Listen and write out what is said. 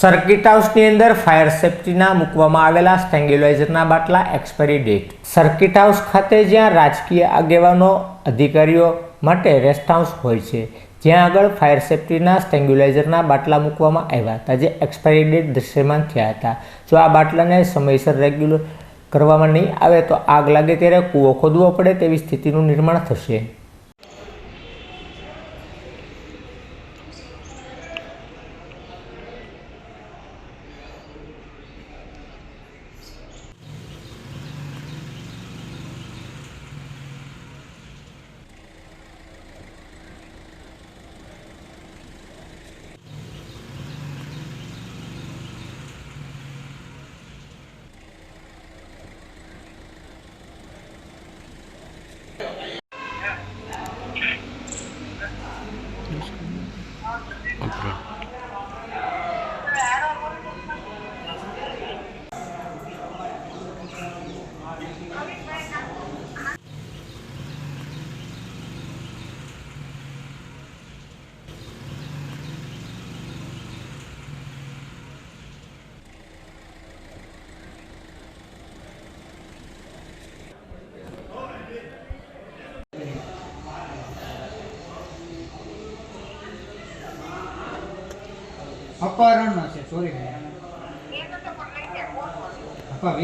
Circuit હાઉસની અંદર fire સેફ્ટીના મૂકવામાં આવેલા સ્ટેન્ગ્યુલાઇઝરના બાટલા એક્સપાયરી ડેટ. સર્કિટ હાઉસ ખાતે જ્યાં રાજકીય આગેવાનો, અધિકારીઓ માટે રેસ્ટ હાઉસ હોય છે, જ્યાં આગળ ફાયર સેફ્ટીના સ્ટેન્ગ્યુલાઇઝરના બાટલા મૂકવામાં આવ્યા હતા, જે એક્સપાયરી ડેટ દૃશ્યમાન થયા હતા. જો આ બાટલાને સમયસર રેગ્યુલર કરવામાં નહીં આવે તો આગ લાગે ત્યારે કૂવો ખોદવો પડે તેવી સ્થિતિનું નિર્માણ થશે. obrigado અપહરણનો છે સોરી અપા